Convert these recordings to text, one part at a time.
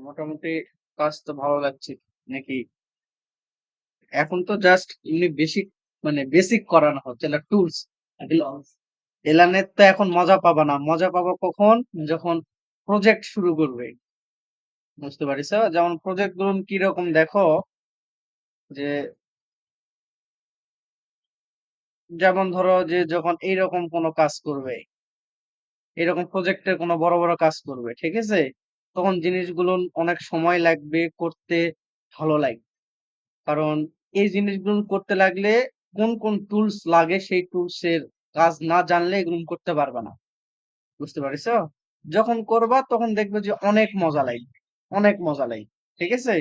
মোটামুটি কাজ তো ভালো লাগছে নাকি? এখন তো জাস্ট এমনি বেসিক মানে বেসিক করানো হচ্ছে এটা টুলস এলানের তো এখন মজা পাবা না। মজা পাবা কখন? যখন প্রজেক্ট শুরু করবে। বুঝতে পারিস? যেমন প্রজেক্টগুলো কীরকম দেখো? যে যেমন ধরো যে যখন এইরকম কোনো কাজ করবে এরকম প্রজেক্টের কোনো বড় বড় কাজ করবে, ঠিক আছে? তখন জিনিসগুলো অনেক সময় লাগবে করতে ভালো লাগবে কারণ এই জিনিসগুলো করতে লাগলে কোন কোন টুলস লাগে সেই টুলস এর কাজ না জানলে এগুলো করতে পারবে না। বুঝতে পারিস? যখন করবা তখন দেখবে যে অনেক মজা লাগবে, অনেক মজা লাগবে, ঠিক আছে?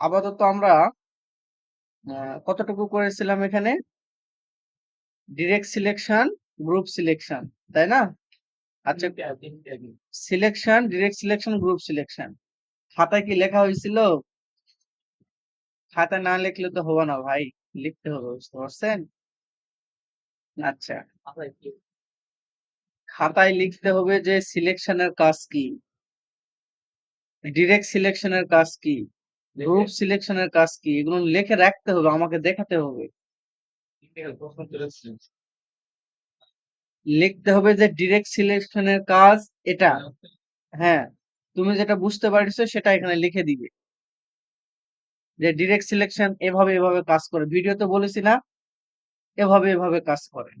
আপাতত আমরা কতটুকু করেছিলাম এখানে? ডিরেক্ট সিলেকশন গ্রুপ সিলেকশন তাই না? আচ্ছা selection direct selection group selection খাতায় কি লেখা হয়েছিল? খাতায় না লিখলে তো হবে না ভাই লিখতে হবে বুঝতে পারছেন? আচ্ছা। খাতায় লিখতে হবে যে সিলেকশনের কাজ কি? ডিরেক্ট সিলেকশনের কাজ কি? গ্রুপ সিলেকশনের কাজ কি? এগুলো লিখে রাখতে হবে আমাকে দেখাতে হবে। লিখতে হবে যে ডিরেক্ট সিলেকশনের কাজ এটা। হ্যাঁ তুমি যেটা বুঝতে পারছ সেটা এখানে লিখে দিবে। যে ডিরেক্ট সিলেকশন এভাবে এভাবে কাজ করে। ভিডিওতে বলেছি না এভাবে এভাবে কাজ করে।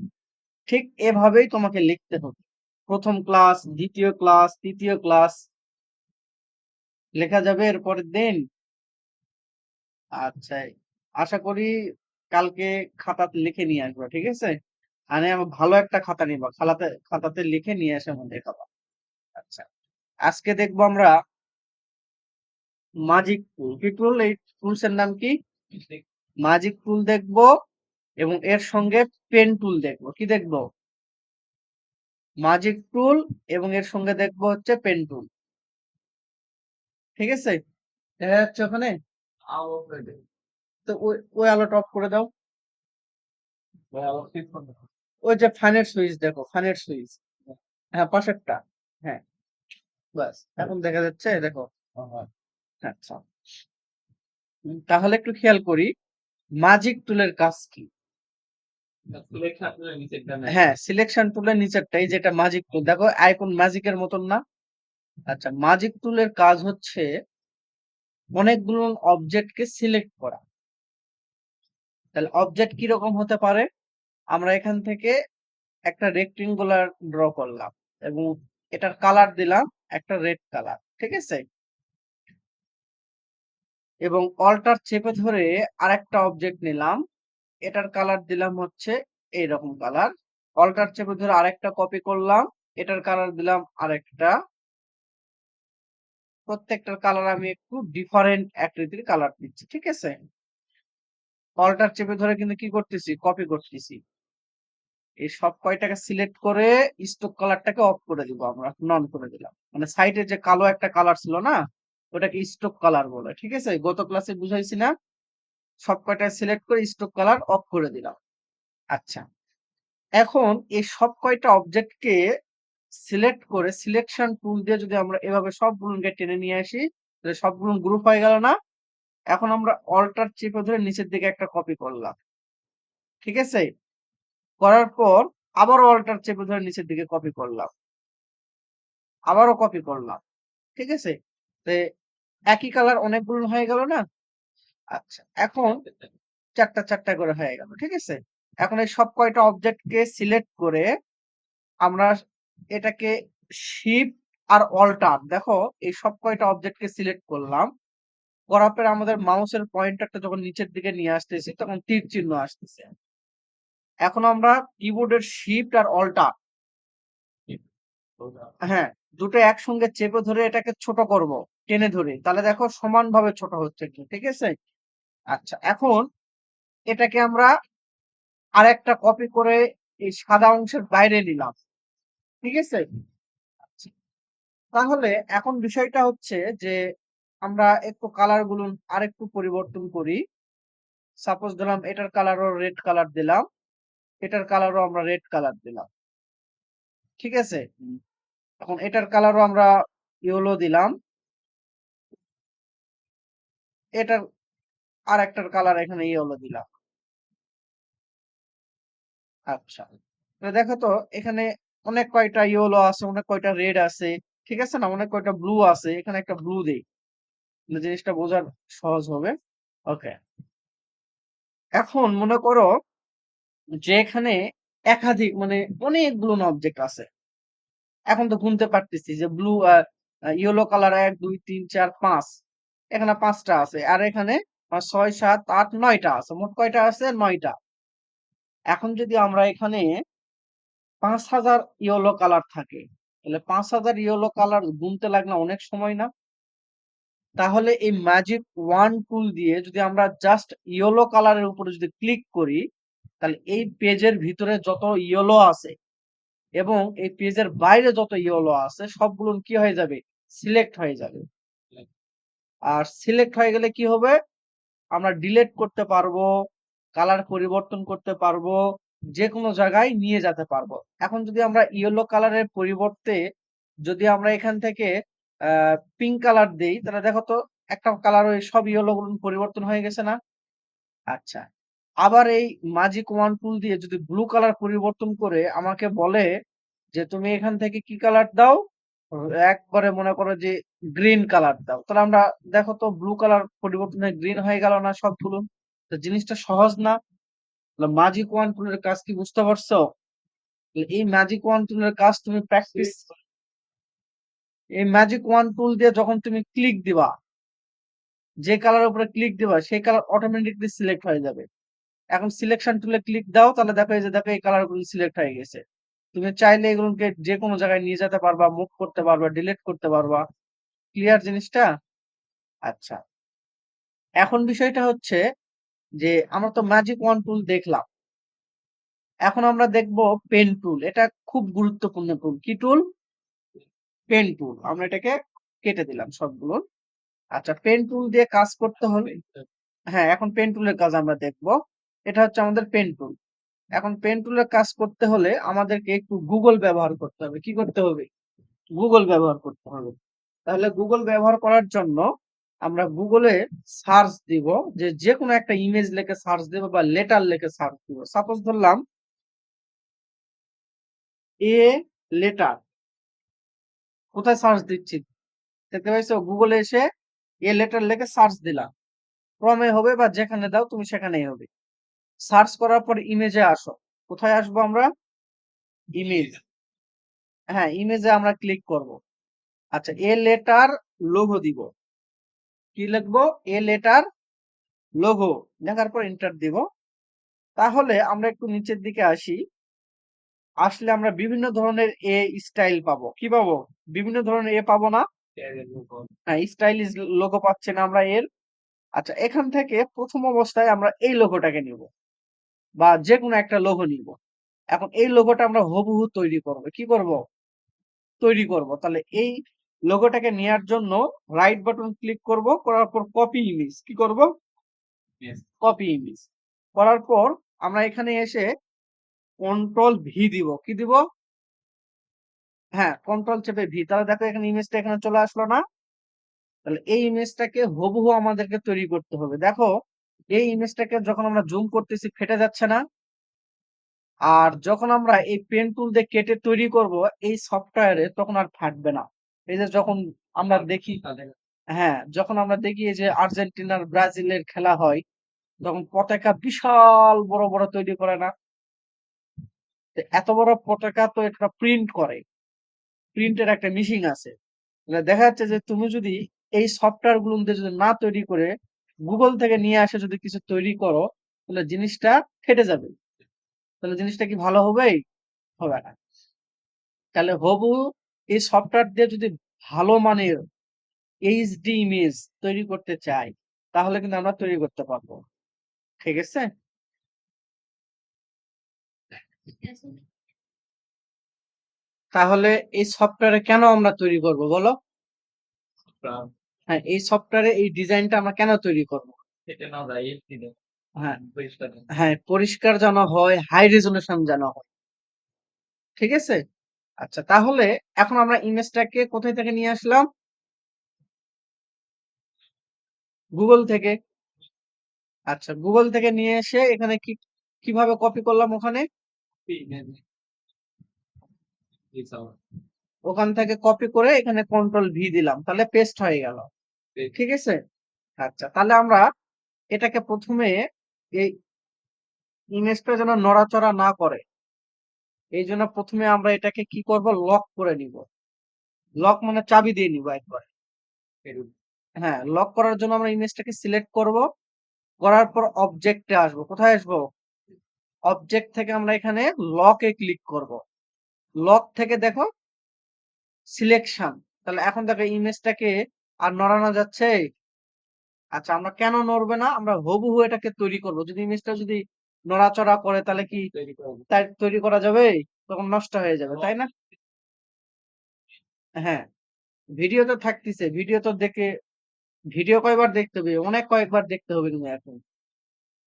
ঠিক এভাবেই তোমাকে লিখতে হবে। প্রথম ক্লাস দ্বিতীয় ক্লাস তৃতীয় ক্লাস লেখা যাবে এর পরের দিন আচ্ছা আশা করি কালকে খাতাতে লিখে নিয়ে আসব ঠিক আছে? আমার ভালো একটা খাতা নিবা। খাতাতে খাতাতে লিখে নিয়ে আসে আমাদের খাতা আচ্ছা আজকে দেখব আমরা মাজিক টুল কি টুল এই টুলস এর নাম কি? মাজিক টুল দেখব এবং এর সঙ্গে পেন টুল দেখব। কি দেখব? মাজিক টুল এবং এর সঙ্গে দেখব হচ্ছে পেন টুল ঠিক আছে? দেখা যাচ্ছে ওখানে। তো ওই ওই আলোটা অফ করে দাও। ওই যে ফ্যানের সুইচ দেখো ফ্যানের সুইচ। হ্যাঁ পাশেরটা। হ্যাঁ বাস এখন দেখা যাচ্ছে দেখো আচ্ছা তাহলে একটু খেয়াল করি মাজিক টুলের কাজ কি? হ্যাঁ সিলেকশন টুলের নিচেরটাই যেটা মাজিক টুল দেখো আইকন ম্যাজিকের মতন না? আচ্ছা মাজিক টুলের কাজ হচ্ছে অনেকগুলো অবজেক্টকে সিলেক্ট করা। তাহলে অবজেক্ট কীরকম হতে পারে? আমরা এখান থেকে একটা রেক্টেঙ্গুলার ড্র করলাম এবং এটার কালার দিলাম একটা রেড কালার ঠিক আছে? এবং অল্টার চেপে ধরে আরেকটা অবজেক্ট নিলাম, এটার কালার দিলাম হচ্ছে এইরকম কালার অল্টার চেপে ধরে আরেকটা কপি করলাম, এটার কালার দিলাম আরেকটা। প্রত্যেকটার কালার আমি একটু ডিফারেন্ট আকৃতির কালার দিচ্ছি, ঠিক আছে? অল্টার চেপে ধরে কিন্তু কি করতেছি? কপি করতেছি। এই সব কয়টাকে সিলেক্ট করে স্টক কালারটাকে অফ করে দিব আমরা নন করে দিলাম। মানে সাইডে যে কালো একটা কালার ছিল না, ওটাকে স্টক কালার বলে, ঠিক আছে? গত ক্লাসে বুঝাইছি না? সব কয়টা সিলেক্ট করে স্টক কালার অফ করে দিলাম। আচ্ছা। এখন এই সব কয়টা অবজেক্টকে সিলেক্ট করে সিলেকশন টুল দিয়ে যদি আমরা এভাবে সবগুলোকে টেনে নিয়ে আসি, তাহলে সবগুলো গ্রুপ হয়ে গেল না? এখন আমরা অল্টার চেপে ধরে নিচের দিকে একটা কপি করলাম। ঠিক আছে? করার পর আবার অল্টার চেপে ধরে নিচের দিকে কপি করলাম। আবারও কপি করলাম। ঠিক আছে? একই কালার অনেকগুলো হয়ে গেল না? আচ্ছা এখন চারটা চারটা করে হয়ে গেল, ঠিক আছে? এখন এই সব কয়টা অবজেক্টকে সিলেক্ট করে আমরা এটাকে শিপ আর অল্টার দেখো, এই সব কয়টা অবজেক্টকে সিলেক্ট করলাম। করার পরে আমাদের মাউসের পয়েন্টারটা যখন নিচের দিকে নিয়ে আসতেছি, তখন তীর চিহ্ন আসতেছে। এখন আমরা কিবোর্ডের শিফট আর অল্টা হ্যাঁ দুটো একসঙ্গে চেপে ধরে এটাকে ছোট করব টেনে ধরে। তাহলে দেখো সমানভাবে ছোট হচ্ছে কি ঠিক আছে? আচ্ছা এখন এটাকে আমরা আরেকটা কপি করে এই সাদা অংশের বাইরে নিলাম ঠিক আছে? আচ্ছা, তাহলে এখন বিষয়টা হচ্ছে যে আমরা একটু কালারগুলো আরেকটু পরিবর্তন করি। সাপোজ দিলাম এটার কালারও রেড কালার দিলাম। এটার কালারও আমরা রেড কালার দিলাম। ঠিক আছে? এখন এটার কালারও আমরা ইয়েলো দিলাম। এটার আর একটার কালার এখানে ইয়েলো দিলাম। আচ্ছা দেখো তো এখানে অনেক কয়টা ইয়েলো আছে অনেক কয়টা রেড আছে ঠিক আছে না? অনেক কয়টা ব্লু আছে এখানে একটা ব্লু দেই। জিনিসটা বোঝার সহজ হবে। ওকে এখন মনে করো যে এখানে একাধিক মানে অনেকগুলো অবজেক্ট আছে। এখন তো গুনতে পারতেছি যে ব্লু ইয়েলো কালার এক, দুই, তিন, চার, পাঁচ। এখানে পাঁচটা আছে আর এখানে ছয়, সাত, আট, নয়টা আছে। মোট কয়টা আছে? নয়টা। এখন যদি আমরা এখানে পাঁচ হাজার ইয়েলো কালার থাকে, তাহলে পাঁচ হাজার ইয়েলো কালার গুনতে লাগলে অনেক সময় না? তাহলে এই ম্যাজিক ওয়ান টুল দিয়ে যদি আমরা জাস্ট ইয়েলো কালারের উপরে যদি ক্লিক করি তাহলে এই পেজের ভিতরে যত ইয়েলো আছে এবং এই পেজের বাইরে যত ইয়েলো আছে, সবগুলো কি হয়ে যাবে? সিলেক্ট হয়ে যাবে। আর সিলেক্ট হয়ে গেলে কি হবে? আমরা ডিলেট করতে পারব, কালার পরিবর্তন করতে পারব যে কোনো জায়গায় নিয়ে যেতে পারব। এখন যদি আমরা ইয়েলো কালারের পরিবর্তে যদি আমরা এখান থেকে পিঙ্ক কালার দেই, তাহলে দেখো তো একটা কালার ওই সব ইয়েলো পরিবর্তন হয়ে গেছে না? আচ্ছা। আবার এই ম্যাজিক ওয়ান টুল দিয়ে যদি ব্লু কালার পরিবর্তন করে আমাকে বলে যে, তুমি এখান থেকে কি কালার দাও? একবারে মনে করো যে গ্রিন কালার দাও। তাহলে আমরা, দেখো তো ব্লু কালার পরিবর্তনে গ্রিন হয়ে গেল না সবগুলো তো জিনিসটা সহজ না? ম্যাজিক ওয়ান টুলের কাজ কি বুঝতে পারছ? এই ম্যাজিক ওয়ান টুলের কাজ তুমি প্র্যাকটিস এই ম্যাজিক ওয়ান টুল দিয়ে যখন তুমি ক্লিক দিবা, যে কালার উপরে ক্লিক দিবা, সেই কালার অটোমেটিকলি সিলেক্ট হয়ে যাবে। এখন সিলেকশন টুলে ক্লিক দাও তাহলে দেখো এই যে দেখো এই কালারগুলো সিলেক্ট হয়ে গেছে। তুমি চাইলে এগুলোকে যে কোনো জায়গায় নিয়ে যেতে পারবা মুভ করতে পারবা ডিলিট করতে পারবা। ক্লিয়ার জিনিসটা? আচ্ছা। এখন বিষয়টা হচ্ছে যে আমরা তো ম্যাজিক ওয়ান টুল দেখলাম। এখন আমরা দেখব পেন টুল এটা খুব গুরুত্বপূর্ণ টুল কি টুল পেন টুল আমরা এটাকে কেটে দিলাম সবগুলো। আচ্ছা পেন টুল দিয়ে কাজ করতে হবে হ্যাঁ এখন পেন টুলের কাজ আমরা দেখব। এটা হচ্ছে আমাদের পেন টুল এখন পেন টুলের কাজ করতে হলে আমাদেরকে একটু গুগল ব্যবহার করতে হবে। কি করতে হবে? গুগল ব্যবহার করতে হবে। তাহলে গুগল ব্যবহার করার জন্য আমরা গুগলে সার্চ দিব, যে যে কোনো একটা ইমেজ লিখে সার্চ দেব বা লেটার লিখে সার্চ দিব। সাপোজ ধরলাম এ লেটার কোথায় সার্চ দিচ্ছি? দেখতে পাইছো? গুগলে এসে এ লেটার লিখে সার্চ দিলাম। ক্রমে হবে বা যেখানে দাও, তুমি সেখানেই হবে। সার্চ করার পর ইমেজে আসো। কোথায় আসব আমরা? ইমেজ হ্যাঁ ইমেজে আমরা ক্লিক করব। আচ্ছা এ লেটার লোগো দিব। কি লিখব? এ লেটার লোগো লেখার পর এন্টার দিব। তাহলে আমরা একটু নিচের দিকে আসি। আসলে আমরা বিভিন্ন ধরনের এ স্টাইল পাবো। কি পাবো? বিভিন্ন ধরনের এ পাবো না? হ্যাঁ স্টাইলিশ লোগো পাচ্ছে না আমরা এর। আচ্ছা এখান থেকে প্রথম অবস্থায় আমরা এই লোগোটাকে নিব। বা যে কোনো একটা লোগো নিব এখন এই লোগোটা আমরা হুবহু তৈরি করব। কি করব? তৈরি করব। তাহলে এই লোগোটাকে নেয়ার জন্য রাইট বাটন ক্লিক করব। করার পর কপি ইমেজ কি করব? কপি ইমেজ করার পর আমরা এখানে এসে কন্ট্রোল ভি দিব। কি দিব? হ্যাঁ কন্ট্রোল চেপে ভি তাহলে দেখো এখানে ইমেজটা এখানে চলে আসলো না। তাহলে এই ইমেজটাকে হুবহু আমাদেরকে তৈরি করতে হবে। দেখো এই ইমেজটাকে যখন আমরা জুম করতেছি, ফেটে যাচ্ছে না। আর যখন আমরা এই পেন টুল দিয়ে কেটে তৈরি করব, এই সফটওয়্যারে তখন আর ফাটবে না। এই যে যখন আমরা দেখি হ্যাঁ যখন আমরা দেখি যে আর্জেন্টিনার ব্রাজিলের খেলা হয়, তখন পতাকা বিশাল বড় বড় তৈরি করে না। এত বড় পতাকা তো এটা প্রিন্ট করে। প্রিন্টের একটা মেশিন আছে। তাহলে দেখা যাচ্ছে যে তুমি যদি এই সফটওয়্যারগুলো যদি না তৈরি করে গুগল থেকে নিয়ে আসে যদি কিছু তৈরি করো, তাহলে জিনিসটা ফেটে যাবে। তাহলে জিনিসটা কি ভালো হবে? হবে না। তাহলে হবু এই সফটওয়্যার দিয়ে যদি ভালো মানের এইচডি ইমেজ তৈরি করতে চাই তাহলে কিন্তু আমরা তৈরি করতে পারব। ঠিক আছে? তাহলে এই সফটওয়্যারে কেন আমরা তৈরি করব বলো? হ্যাঁ এই সফটওয়্যারে এই ডিজাইনটা আমরা কেন তৈরি করব? হ্যাঁ। হ্যাঁ পরিষ্কার যেন হয় হাই রেজলিউশন যেন হয়। ঠিক আছে? আচ্ছা তাহলে এখন আমরা ইমেজটাকে কোথায় থেকে নিয়ে আসলাম? গুগল থেকে। আচ্ছা গুগল থেকে নিয়ে এসে এখানে কি কীভাবে কপি করলাম ওখানে? ওখান থেকে কপি করে এখানে কন্ট্রোল ভি দিলাম। তাহলে পেস্ট হয়ে গেল। ঠিক আছে? আচ্ছা তাহলে আমরা এটাকে প্রথমে এই ইমেজটা যেন নড়াচড়া না করে এই জন্য প্রথমে আমরা এটাকে কি করব? লক করে নিব। লক মানে চাবি দিয়ে নিব একবার। হ্যাঁ লক করার জন্য আমরা ইমেজটাকে সিলেক্ট করব। করার পর অবজেক্টে আসব। কোথায় আসব? অবজেক্ট থেকে আমরা এখানে লকে ক্লিক করব। লক থেকে দেখো সিলেকশন তাহলে এখন দেখো ইমেজটাকে আর নড়ানো যাচ্ছে? আচ্ছা আমরা কেন নড়বে না? আমরা হুবহু এটাকে তৈরি করব। যদি ইমেজটা যদি নড়াচড়া করে তাহলে কি তৈরি করা যাবে। তখন নষ্ট হয়ে যাবে তাই না? হ্যাঁ ভিডিও তো থাকতেছে। ভিডিও তো দেখে ভিডিও কয়বার দেখতে হবে? অনেক কয়েকবার দেখতে হবে কিন্তু এখন।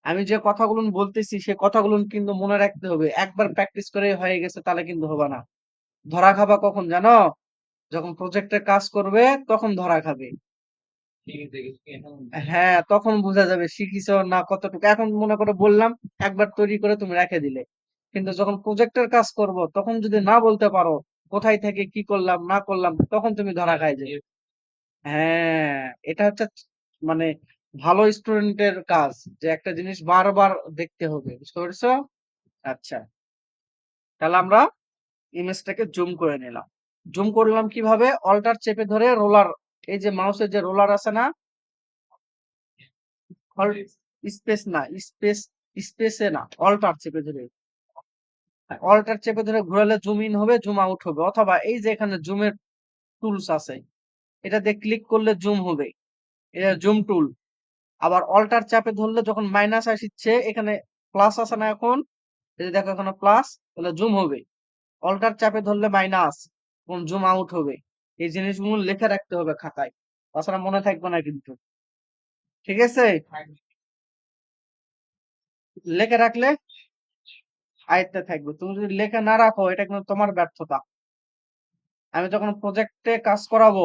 আমি যে কথাগুলো বলতেছি সে কথাগুলো কিন্তু মনে রাখতে হবে। একবার প্র্যাকটিস করে হয়ে গেছে তাহলে কিন্তু হবে না। ধরা খাবা কখন জানো? যখন প্রজেক্টের কাজ করবে তখন ধরা খাবে। হ্যাঁ। তখন বোঝা যাবে শিখিছ না কতটুকু। এখন মনে করে বললাম একবার তৈরি করে তুমি রেখে দিলে। কিন্তু যখন প্রজেক্টের কাজ করব তখন যদি না বলতে পারো কোথায় থেকে কি করলাম না করলাম তখন তুমি ধরা খাই যাবে। হ্যাঁ এটা হচ্ছে মানে ভালো স্টুডেন্টের কাজ যে একটা জিনিস বারবার দেখতে হবে বুঝতে পেরেছ? আচ্ছা। তাহলে আমরা ইমেজটাকে জুম করে নিলাম। জুম করলাম কীভাবে? অল্টার চেপে ধরে রোলার এই যে মাউসের যে রোলার আছে না? স্পেস না স্পেস স্পেসে না অল্টার চেপে ধরে। অল্টার চেপে ধরে ঘোরালে জুম ইন হবে জুম আউট হবে, অথবা এই যে এখানে জুমের টুলস আছে এটা দিয়ে ক্লিক করলে জুম হবে। এটা জুম টুল আবার অল্টার চাপে ধরলে যখন মাইনাস আসছে, এখানে প্লাস আছে না এখন? দেখো এখানে প্লাস তাহলে জুম হবে। অল্টার চাপে ধরলে মাইনাস কোন জুম আউট হবে। এই জিনিসগুলো লিখে রাখতে হবে খাতায়। তাছাড়া মনে থাকবে না কিন্তু। ঠিক আছে? লেখে রাখলে আয়ত্তে থাকবে। তুমি যদি লেখে না রাখো, এটা কিন্তু তোমার ব্যর্থতা। আমি যখন প্রজেক্টে কাজ করাবো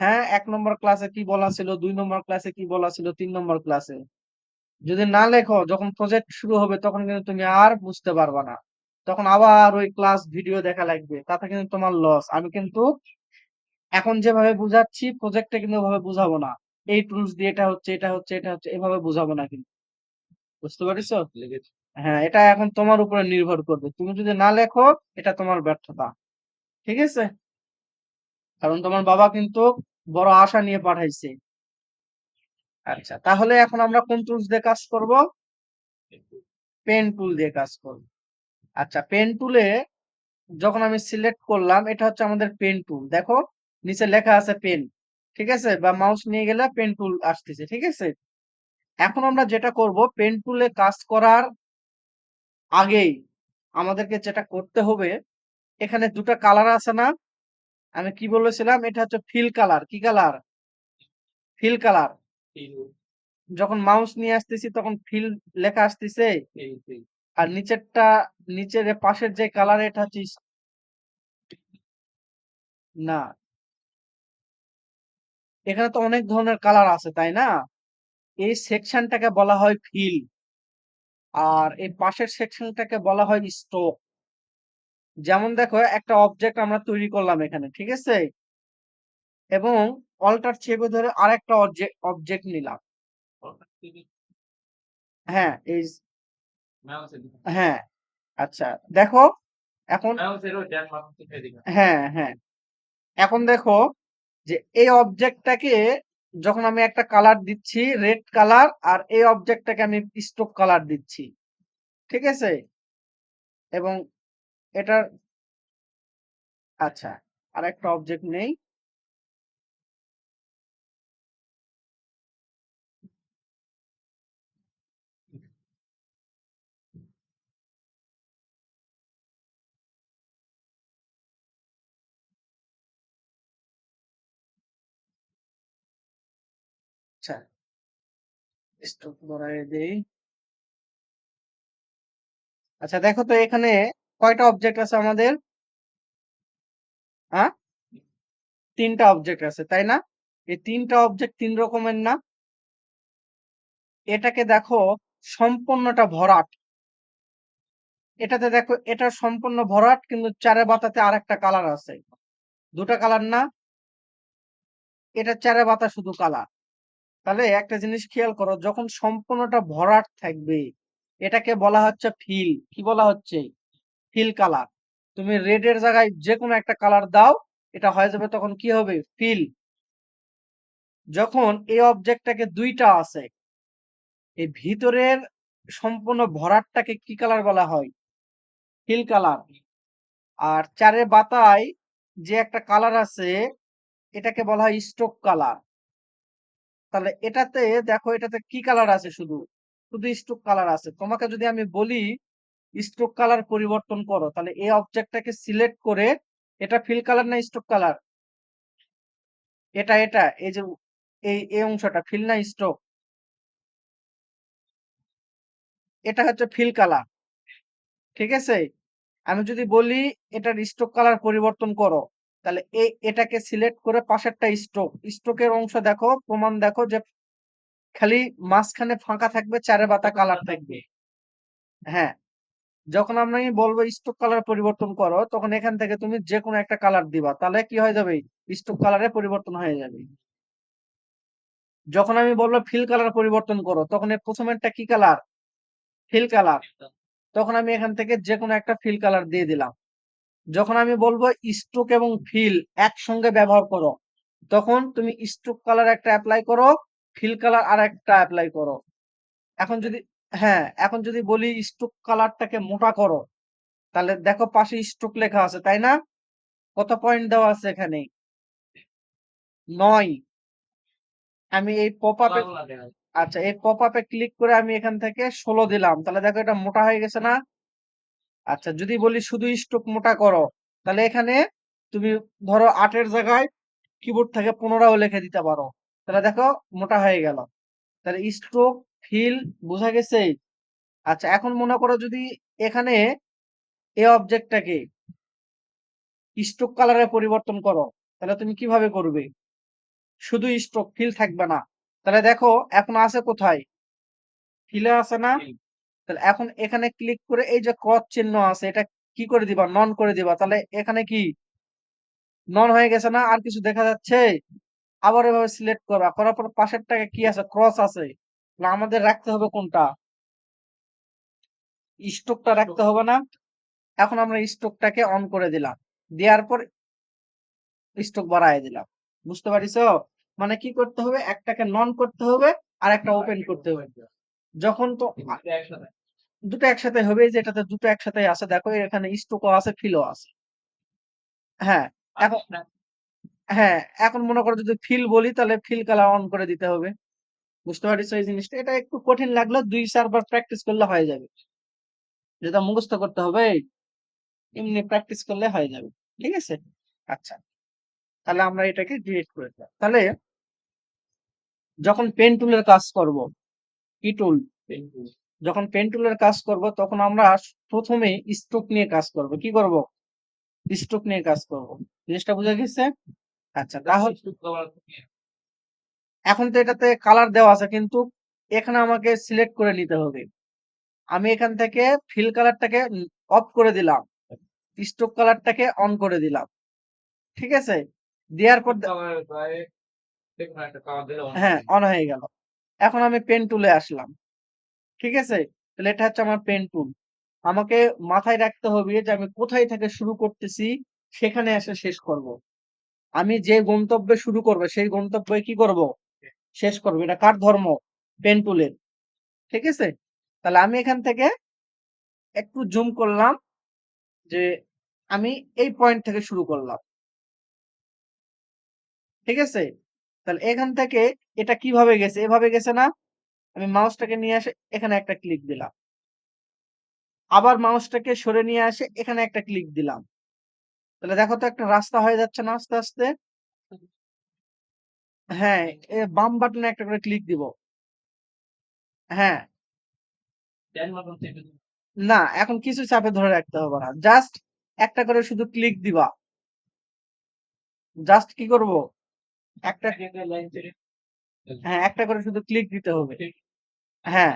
হ্যাঁ এক নম্বর ক্লাসে কি বলা ছিল, দুই নম্বর ক্লাসে কি বলা ছিল, তিন নম্বর ক্লাসে যদি না লেখো, যখন প্রজেক্ট শুরু হবে, তখন কিন্তু তুমি আর বুঝতে পারবা না। তখন আবার ওই ক্লাস ভিডিও দেখা লাগবে তাতে কিন্তু তোমার লস আমি কিন্তু এখন যেভাবে বুঝাচ্ছি প্রজেক্টে কিন্তু ওভাবে বুঝাবো না। এই টুলস দিয়ে এটা হচ্ছে এটা হচ্ছে এটা হচ্ছে এভাবে বুঝাবো না কিন্তু। বুঝতে পারছ? হ্যাঁ এটা এখন তোমার উপরে নির্ভর করবে। তুমি যদি না লেখো এটা তোমার ব্যর্থতা। ঠিক আছে? কারণ তোমার বাবা কিন্তু বড় আশা নিয়ে পাঠাইছে। আচ্ছা তাহলে এখন আমরা কোন টুলস দিয়ে কাজ করব? পেন টুল দিয়ে কাজ করব। আচ্ছা পেন টুলে যখন আমি সিলেক্ট করলাম এটা হচ্ছে আমাদের পেন টুল দেখো নিচে লেখা আছে পেন ঠিক আছে? বা মাউস নিয়ে গেলে পেন টুল আসতেছে ঠিক আছে? এখন আমরা যেটা করব পেন টুলে কাজ করার আগেই আমাদেরকে যেটা করতে হবে এখানে দুটো কালার আছে না? আমি কি বলেছিলাম? এটা হচ্ছে ফিল কালার কি কালার ফিল কালার যখন মাউস নিয়ে আসতেছি তখন ফিল লেখা আসতেছে? আর নিচেরটা, নিচের পাশের যে কালার এটা হচ্ছে না। এখানে তো অনেক ধরনের কালার আছে, তাই না? এই সেকশনটাকে বলা হয় ফিল আর এই পাশের সেকশনটাকে বলা হয় স্ট্রোক যেমন দেখো, একটা অবজেক্ট আমরা তৈরি করলাম এখানে, ঠিক আছে? এবং অল্টার চেপে ধরে আরেকটা অবজেক্ট নিলাম। হ্যাঁ এই হ্যাঁ আচ্ছা দেখো এখন হ্যাঁ হ্যাঁ এখন দেখো যে এই অবজেক্টটাকে যখন আমি একটা কালার দিচ্ছি রেড কালার আর এই অবজেক্টটাকে আমি স্টোক কালার দিচ্ছি ঠিক আছে? এবং এটার আচ্ছা আর একটা অবজেক্ট নেই। আচ্ছা স্টোক বড়াই দেই আচ্ছা দেখো তো এখানে কয়টা অবজেক্ট আছে আমাদের হ্যাঁ তিনটা অবজেক্ট আছে তাই না এই তিনটা অবজেক্ট তিন রকমের না এটাকে দেখো সম্পূর্ণটা ভরাট। এটাতে দেখো, এটা সম্পূর্ণ ভরাট, কিন্তু চারে বাতাতে আরেকটা কালার আছে। দুটা কালার না? এটা চারে বাতা শুধু কালার তাহলে একটা জিনিস খেয়াল করো, যখন সম্পূর্ণটা ভরাট থাকবে, এটাকে বলা হচ্ছে ফিল কি বলা হচ্ছে? ফিল কালার তুমি রেড এর জায়গায় যে কোনো একটা কালার দাও, এটা হয়ে যাবে তখন কি হবে? ফিল যখন এই অবজেক্টটাকে দুইটা আছে, এই ভিতরের সম্পূর্ণ ভরাটটাকে কি কালার বলা হয়? ফিল কালার আর চারে বাতায় যে একটা কালার আছে, এটাকে বলা হয় স্টোক কালার তাহলে এটাতে দেখো, এটাতে কি কালার আছে শুধু? শুধু স্ট্রোক কালার আছে। তোমাকে যদি আমি বলি স্ট্রোক কালার পরিবর্তন করো, তাহলে এই অবজেক্টটাকে সিলেক্ট করে, এটা ফিল কালার না স্ট্রোক কালার এটা এটা, এই যে, এই এই অংশটা ফিল না স্ট্রোক এটা হচ্ছে ফিল কালার ঠিক আছে? আমি যদি বলি, এটার স্ট্রোক কালার পরিবর্তন করো। তাহলে এই এটাকে সিলেক্ট করে পাশেরটা স্টোক স্টোকের অংশ দেখো প্রমাণ দেখো যে খালি মাঝখানে ফাঁকা থাকবে চারে বাতা কালার থাকবে। হ্যাঁ যখন আমি বলব স্টোক কালার পরিবর্তন করো তখন এখান থেকে তুমি যে কোনো একটা কালার দিবা তাহলে কি হয়ে যাবে? স্টোক কালারে পরিবর্তন হয়ে যাবে। যখন আমি বলব ফিল কালার পরিবর্তন করো তখন এর প্রথমেরটা কি কালার ফিল কালার তখন আমি এখান থেকে যে কোনো একটা ফিল কালার দিয়ে দিলাম। যখন আমি বলব স্ট্রোক এবং ফিল একসঙ্গে ব্যবহার করো তখন তুমি স্ট্রোক কালার একটা অ্যাপ্লাই করো ফিল কালার আর একটা অ্যাপ্লাই করো। এখন যদি হ্যাঁ এখন যদি বলি স্ট্রোক কালারটাকে মোটা করো তাহলে দেখো পাশে স্ট্রোক লেখা আছে তাই না? কত পয়েন্ট দেওয়া আছে এখানে? নয়। আমি এই পপ আপে আচ্ছা এই পপ আপে ক্লিক করে আমি এখান থেকে ষোলো দিলাম তাহলে দেখো এটা মোটা হয়ে গেছে না? আচ্ছা যদি বলি শুধু স্ট্রোক মোটা করো, তাহলে এখানে তুমি ধরো আটের জায়গায় কিবোর্ড থেকে পনেরোও লিখে দিতে পারো। তাহলে দেখো মোটা হয়ে গেল। তাহলে স্ট্রোক ফিল বোঝা গেছে? আচ্ছা এখন মনে করো যদি এখানে এ অবজেক্টটাকে স্ট্রোক কালারে পরিবর্তন করো, তাহলে তুমি কীভাবে করবে? শুধু স্ট্রোক ফিল থাকবে না। তাহলে দেখো, এখন আছে কোথায়? ফিলে আছে না? তাহলে এখন এখানে ক্লিক করে এই যে ক্রস চিহ্ন আছে, এটা কি করে দিবা? নন করে দিবা। তাহলে এখানে কি? নন হয়ে গেছে না? আর কিছু দেখা যাচ্ছে? আবার এভাবে সিলেক্ট করা। করার পর পাশেরটাকে কি আছে? ক্রস আছে। আমাদের রাখতে হবে কোনটা? স্টোকটা রাখতে হবে না। এখন আমরা স্টোকটাকে অন করে দিলাম। দেওয়ার পর স্টোক বাড়ায় দিলাম। বুঝতে পারিস? মানে কি করতে হবে? একটাকে নন করতে হবে আর একটা ওপেন করতে হবে। যখন তো দুটো একসাথে হবে যে এটাতে দুটো একসাথে আছে। দেখো এখানে স্টোকও আছে ফিলও আছে। হ্যাঁ এখন হ্যাঁ এখন মনে করো যদি ফিল বলি তাহলে ফিল কালার অন করে দিতে হবে। বুঝতে পারিস এই জিনিসটা? এটা একটু কঠিন লাগল দুই চারবার প্র্যাকটিস করলে হয়ে যাবে। যেটা মুখস্থ করতে হবে এমনি প্র্যাকটিস করলে হয়ে যাবে। ঠিক আছে? আচ্ছা। তাহলে আমরা এটাকে ডিলিট করে দিলাম। তাহলে যখন পেন টুলের কাজ করব কি টুল? পেন টুল যখন পেন টুলের কাজ করব তখন আমরা প্রথমে স্ট্রোক নিয়ে কাজ করব। কি করব? স্ট্রোক নিয়ে কাজ করব। জিনিসটা বুঝা গেছে? আচ্ছা তাহলে এখন তো এটাতে কালার দেওয়া আছে কিন্তু এখানে আমাকে সিলেক্ট করে নিতে হবে। আমি এখান থেকে ফিল কালারটাকে অফ করে দিলাম। স্ট্রোক কালারটাকে অন করে দিলাম। ঠিক আছে? দেওয়ার পর হ্যাঁ অন হয়ে গেল। এখন আমি পেন টুলে আসলাম। ঠিক আছে? তাহলে এটা হচ্ছে আমার পেন টুল আমাকে মাথায় রাখতে হবে যে আমি কোথায় থেকে শুরু করতেছি, সেখানে এসে শেষ করব। আমি যে গন্তব্যে শুরু করব, সেই গন্তব্যে কি করব? শেষ করব। এটা কার ধর্ম? পেন টুলের ঠিক আছে? তাহলে আমি এখান থেকে একটু জুম করলাম যে আমি এই পয়েন্ট থেকে শুরু করলাম। ঠিক আছে? তাহলে এখান থেকে এটা কীভাবে গেছে? এভাবে গেছে না? আমি মাউসটাকে নিয়ে আসে এখানে একটা ক্লিক দিলাম। আবার মাউসটাকে সরে নিয়ে আসে এখানে একটা ক্লিক দিলাম। তাহলে দেখো তো একটা রাস্তা হয়ে যাচ্ছে না আস্তে আস্তে। হ্যাঁ বাম বাটনে একটা করে ক্লিক দিব। হ্যাঁ। না, এখন কিছু চাপে ধরে রাখতে হবে না। জাস্ট একটা করে শুধু ক্লিক দিবা। জাস্ট কি করব? একটা হ্যাঁ একটা করে শুধু ক্লিক দিতে হবে। হ্যাঁ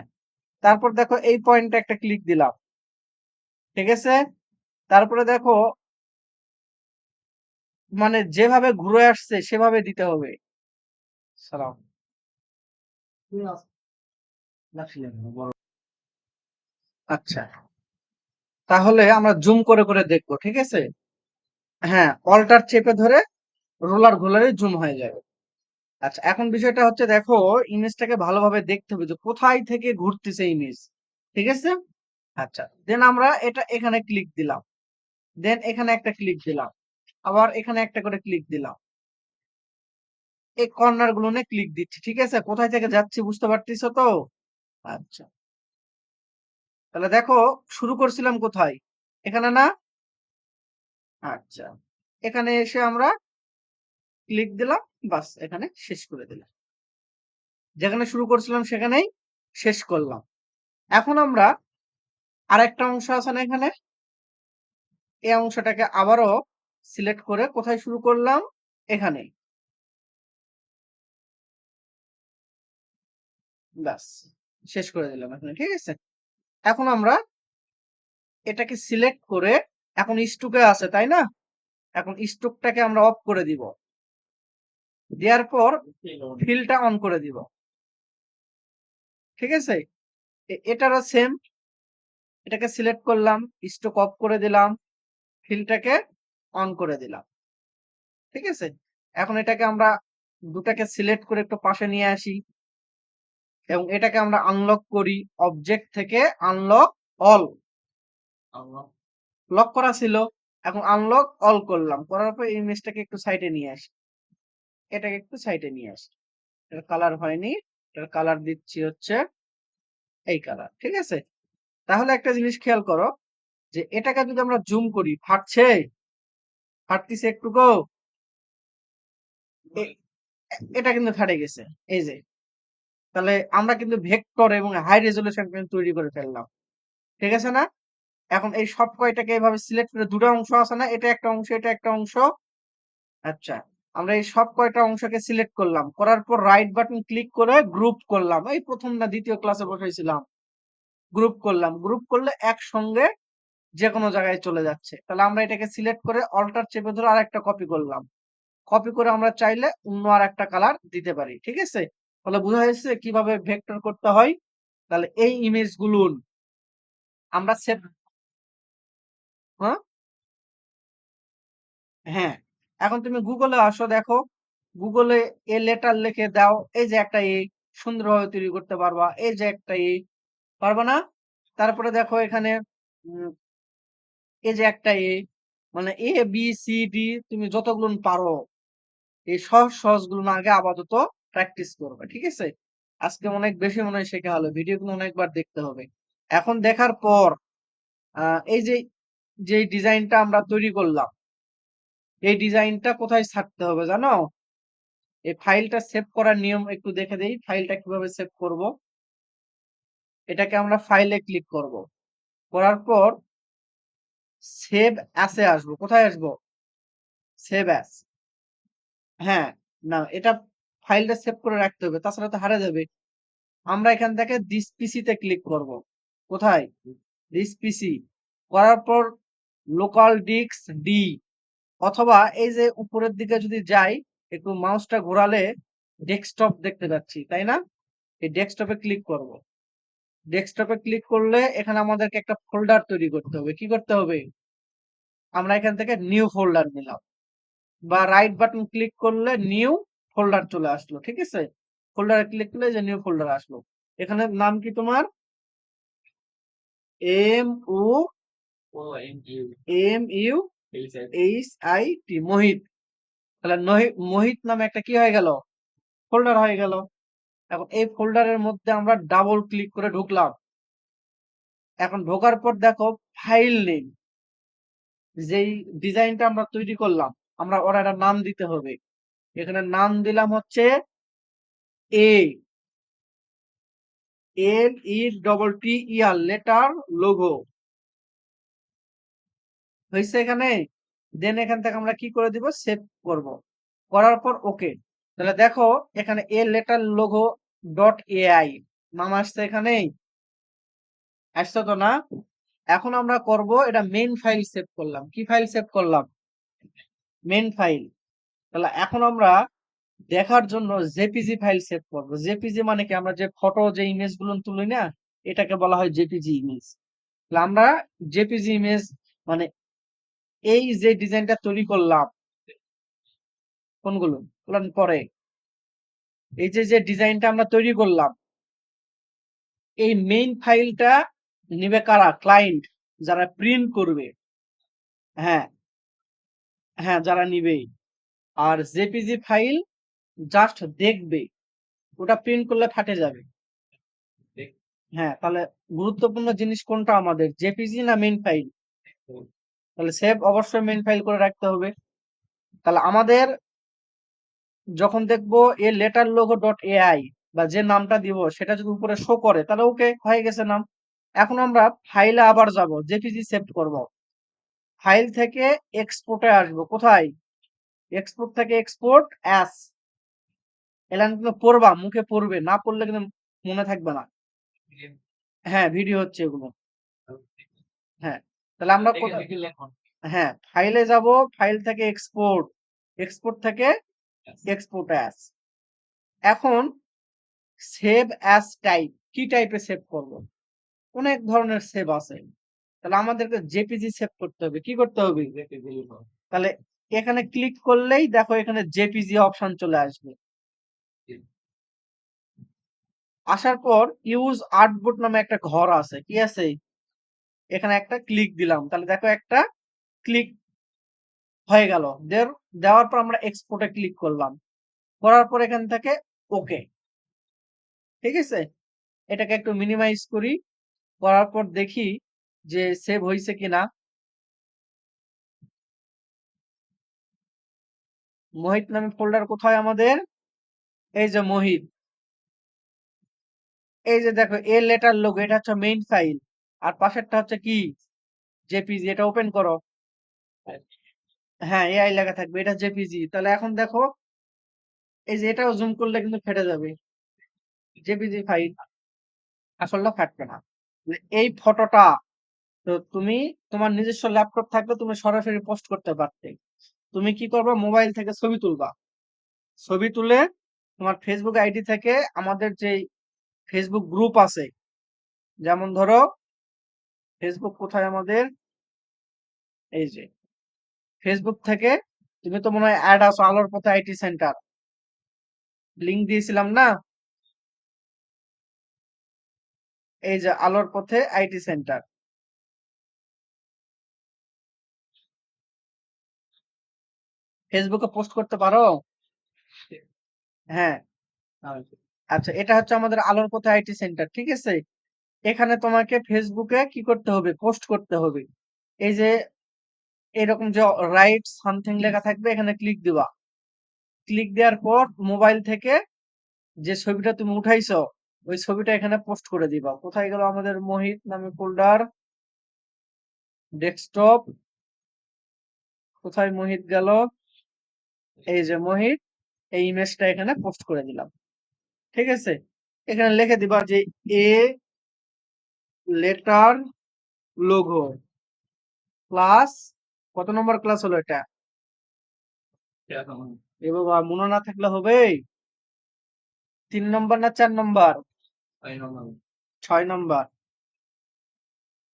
তারপর দেখো এই পয়েন্টে একটা ক্লিক দিলাম। ঠিক আছে? তারপরে দেখো মানে যেভাবে ঘুরে আসছে সেভাবে দিতে হবে। সালাম। আচ্ছা। তাহলে আমরা জুম করে করে দেখব ঠিক আছে? হ্যাঁ অল্টার চেপে ধরে রোলার ঘোলারে জুম হয়ে যাবে। আচ্ছা এখন বিষয়টা হচ্ছে দেখো, ইমেজটাকে ভালোভাবে দেখতে হবে যে কোথায় থেকে ঘুরতেছে ইমেজ, ঠিক আছে? আচ্ছা দেন আমরা এটা এখানে ক্লিক দিলাম দেন এখানে একটা ক্লিক দিলাম, আবার এখানে একটা করে ক্লিক দিলাম। এই কর্নারগুলো ক্লিক দিচ্ছি, ঠিক আছে? কোথায় থেকে যাচ্ছি বুঝতে পারতেছো তো? আচ্ছা। তাহলে দেখো, শুরু করছিলাম কোথায়? এখানে না? আচ্ছা এখানে এসে আমরা ক্লিক দিলাম, বাস এখানে শেষ করে দিলাম। যেখানে শুরু করছিলাম সেখানেই শেষ করলাম। এখন আমরা আরেকটা অংশ আছে না এখানে? এই অংশটাকে আবারও সিলেক্ট করে কোথায় শুরু করলাম? এখানে। ব্যাস শেষ করে দিলাম এখানে, ঠিক আছে? এখন আমরা এটাকে সিলেক্ট করে, এখন স্টুকে আছে, তাই না? এখন স্টুকটাকে আমরা অফ করে দিব। দেওয়ার পর ফিলটা অন করে দিব। ঠিক আছে? এটারও সেম এটাকে সিলেক্ট করলাম স্টক অফ করে দিলাম ফিলটাকে অন করে দিলাম। ঠিক আছে? এখন এটাকে আমরা দুটাকে সিলেক্ট করে একটু পাশে নিয়ে আসি এবং এটাকে আমরা আনলক করি অবজেক্ট থেকে আনলক অল লক করা ছিল এখন আনলক অল করলাম। করার পর ইমেজটাকে একটু সাইডে নিয়ে আসি। এটাকে একটু সাইডে নিয়ে আসি এর কালার হয়নি, এর কালার দিচ্ছি হচ্ছে এই কালার ঠিক আছে? তাহলে একটা জিনিস খেয়াল করো যে এটাকে যদি আমরা জুম করি, ফাটছে? ফাটতিছে একটুকু এটা কিন্তু ফাটে গেছে, এই যে। তাহলে আমরা কিন্তু ভেক্টর এবং হাই রেজলিউশন কিন্তু তৈরি করে ফেললাম, ঠিক আছে না? এখন এই সব কয়টাকে এভাবে সিলেক্ট করে, দুটো অংশ আছে না? এটা একটা অংশ, এটা একটা অংশ আচ্ছা। আমরা এই সব কয়টা অংশকে সিলেক্ট করলাম। করার পর রাইট বাটন ক্লিক করে গ্রুপ করলাম। এই প্রথম না দ্বিতীয় ক্লাসে বসাইছিলাম। গ্রুপ করলাম। গ্রুপ করলে একসঙ্গে যে কোনো জায়গায় চলে যাচ্ছে। তাহলে আমরা এটাকে সিলেক্ট করে অল্টার চেপে ধরে আরেকটা কপি করলাম। কপি করে আমরা চাইলে অন্য আর একটা কালার দিতে পারি। ঠিক আছে? তাহলে বোঝা যাচ্ছে কীভাবে ভেক্টর করতে হয়। তাহলে এই ইমেজগুলো আমরা সেভ হ্যাঁ? হ্যাঁ। এখন তুমি গুগলে আসো, দেখো। গুগলে এ লেটার লিখে দাও, এই যে একটা এ সুন্দরভাবে তৈরি করতে পারবা, এই যে একটা এ, পারবা না? তারপরে দেখো এখানে এই যে একটা এ মানে এ, বি, সি, ডি, তুমি যতগুলো পারো, এই সহজ সহজগুলো আগে আপাতত প্র্যাকটিস করবে, ঠিক আছে? আজকে অনেক বেশি মনে হয় শেখা হলো ভিডিওগুলো অনেকবার দেখতে হবে। এখন দেখার পর এই যে যে ডিজাইনটা আমরা তৈরি করলাম এই ডিজাইনটা কোথায় ছাড়তে হবে জানো? এই ফাইলটা সেভ করার নিয়ম একটু দেখে দেই, ফাইলটা কীভাবে সেভ করব? এটাকে আমরা ফাইলে ক্লিক করব। করার পর সেভ অ্যাসে আসব। কোথায় আসব? সেভ অ্যাস হ্যাঁ না, এটা ফাইলটা সেভ করে রাখতে হবে, তাছাড়া তো হারা যাবে। আমরা এখান থেকে দিস পিসিতে ক্লিক করব। কোথায়? দিস পিসি করার পর লোকাল ডিস্ক ডি অথবা এই যে উপরের দিকে যদি যাই একটু মাউসটা ঘোরালে ডেস্কটপ দেখতে পাচ্ছি তাই না? এই ডেস্কটপে ক্লিক করব। ডেস্কটপে ক্লিক করলে এখানে আমাদেরকে একটা ফোল্ডার তৈরি করতে হবে। কি করতে হবে? আমরা এখান থেকে নিউ ফোল্ডার নিলাম। বা রাইট বাটন ক্লিক করলে নিউ ফোল্ডার চলে আসলো ঠিক আছে? ফোল্ডারে ক্লিক করলে যে নিউ ফোল্ডার আসলো। এখানে নাম কি তোমার? M O M U H I T Mohit. তাহলে মোহিত নামে একটা কি হয়ে গেল? ফোল্ডার হয়ে গেল। এখন এই ফোল্ডারের মধ্যে আমরা ডাবল ক্লিক করে ঢুকলাম। এখন ঢোকার পর দেখো ফাইল নেম যেই ডিজাইনটা আমরা তৈরি করলাম, আমরা ওরা একটা নাম দিতে হবে। এখানে নাম দিলাম হচ্ছে A L E double T year letter logo হয়েছে এখানে? দেন এখান থেকে আমরা কি করে দিব? সেভ করব। করার পর ওকে তাহলে দেখো, এখানে A letter logo dot AI নাম আসছে এখানে আসছে তো না? এখন আমরা করব, এটা মেইন ফাইল সেভ করলাম। কি ফাইল সেভ করলাম? মেইন ফাইল তাহলে এখন আমরা দেখার জন্য জেপিজি ফাইল সেভ করব। জেপিজি মানে কি? আমরা যে ফটো যে ইমেজগুলো তুলি না, এটাকে বলা হয় জেপিজি ইমেজ তাহলে আমরা জেপিজি ইমেজ মানে এই যে ডিজাইনটা তৈরি করলাম কোনগুলো? বলেন পরে? এই যে যে ডিজাইনটা আমরা তৈরি করলাম এই মেইন ফাইলটা নিবে কারা? ক্লায়েন্ট যারা প্রিন্ট করবে। হ্যাঁ। হ্যাঁ যারা নিবে আর জেপিজি ফাইল জাস্ট দেখবে। ওটা প্রিন্ট করলে ফাটে যাবে। হ্যাঁ তাহলে গুরুত্বপূর্ণ জিনিস কোনটা আমাদের? জেপিজি না মেইন ফাইল তাহলে সেভ অবশ্যই মেইন ফাইল করে রাখতে হবে। তাহলে আমাদের যখন দেখব A letter logo dot AI বা যে নামটা দিব সেটা যদি উপরে শো করে তাহলে ওকে হয়ে গেছে নাম। এখন আমরা ফাইলে আবার যাব জেপিজি সেভ করব। ফাইল থেকে এক্সপোর্টে আসব কোথায়? এক্সপোর্ট থেকে এক্সপোর্ট অ্যাস এলান কিন্তু পড়বা মুখে পড়বে না পড়লে কিন্তু মনে থাকবে না। হ্যাঁ ভিডিও হচ্ছে এগুলো। হ্যাঁ। তাহলে আমরা হ্যাঁ ফাইলে যাব ফাইল থেকে এক্সপোর্ট এক্সপোর্ট থেকে এক্সপোর্ট অ্যাস এখন সেভ অ্যাস টাইপ কি টাইপে সেভ করব? অনেক ধরনের সেভ আছে। তাহলে আমাদেরকে জেপিজি সেভ করতে হবে। কি করতে হবে? তাহলে এখানে ক্লিক করলেই দেখো এখানে জেপিজি অপশন চলে আসবে। আসার পর ইউজ আর্টবোর্ড নামে একটা ঘর আছে। কি আছে? এখানে একটা ক্লিক দিলাম। তাহলে দেখো একটা ক্লিক হয়ে গেল। দেওয়ার পর আমরা এক্সপোর্টে ক্লিক করলাম। করার পর এখান থেকে ওকে ঠিক আছে? এটাকে একটু মিনিমাইজ করি। করার পর দেখি যে সেভ হয়েছে কিনা। মোহিত নামে ফোল্ডার কোথায় আমাদের? এই যে মোহিত। এই যে দেখো, এ লেটার লোগো এটা হচ্ছে মেইন ফাইল আর পাশেরটা হচ্ছে কি? জেপিজি, এটা ওপেন করো। হ্যাঁ এআই লেখা থাকবে, এটা জেপিজি। তাহলে এখন দেখো, এই যে এটাও জুম করলে কিন্তু ফেটে যাবে। জেপিজি ফাইল আসলটা ফাটবে না। মানে এই ফটোটা তো তুমি, তোমার নিজস্ব ল্যাপটপ থাকলে তুমি সরাসরি পোস্ট করতে পারতে। তুমি কি করবে? মোবাইল থেকে ছবি তুলবা। ছবি তুলে তোমার ফেসবুক আইডি থেকে আমাদের যে ফেসবুক গ্রুপ আছে, যেমন ধরো ফেসবুক কোথায় আমাদের? এই যে ফেসবুক থেকে তুমি তো মনে হয় অ্যাড আলোর পথে আইটি সেন্টার লিংক দিয়েছিলাম না? এই যে, আলোর পথে আইটি সেন্টার ফেসবুকে পোস্ট করতে পারো? হ্যাঁ। আচ্ছা এটা হচ্ছে আমাদের আলোর পথে আইটি সেন্টার ঠিক আছে? এখানে তোমাকে ফেসবুকে কি করতে হবে? পোস্ট করতে হবে। এই যে, এরকম যে রাইট সামথিং লেখা থাকবে, এখানে ক্লিক দিবা। ক্লিক দেওয়ার পর মোবাইল থেকে যে ছবিটা তুমি উঠাইছো, ওই ছবিটা এখানে পোস্ট করে দিবা। কোথায় গেল আমাদের মোহিত নামে ফোল্ডার ডেস্কটপ কোথায় মোহিত গেল? এই যে মোহিত, এই ইমেজটা এখানে পোস্ট করে দিলাম। ঠিক আছে? এখানে লিখে দিবা যে এ লেটার লোগো। ক্লাস কত নম্বর ক্লাস হলো এটা? এ বাবা মনে না থাকলে হবে তিন নম্বর না চার নম্বর। ছয় নম্বর।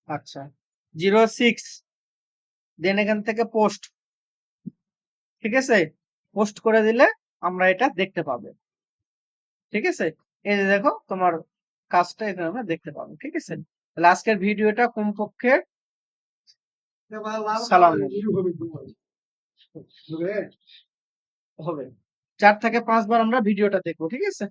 আচ্ছা জিরো সিক্স। দেন এখান থেকে পোস্ট। ঠিক আছে? পোস্ট করে দিলে আমরা এটা দেখতে পাবো। ঠিক আছে? এই যে দেখো তোমার কাজটা এখানে আমরা দেখতে পাবো। ঠিক আছে? তাহলে আজকের ভিডিওটা কমপক্ষে সালাম হবে। চার থেকে পাঁচবার আমরা ভিডিওটা দেখব ঠিক আছে?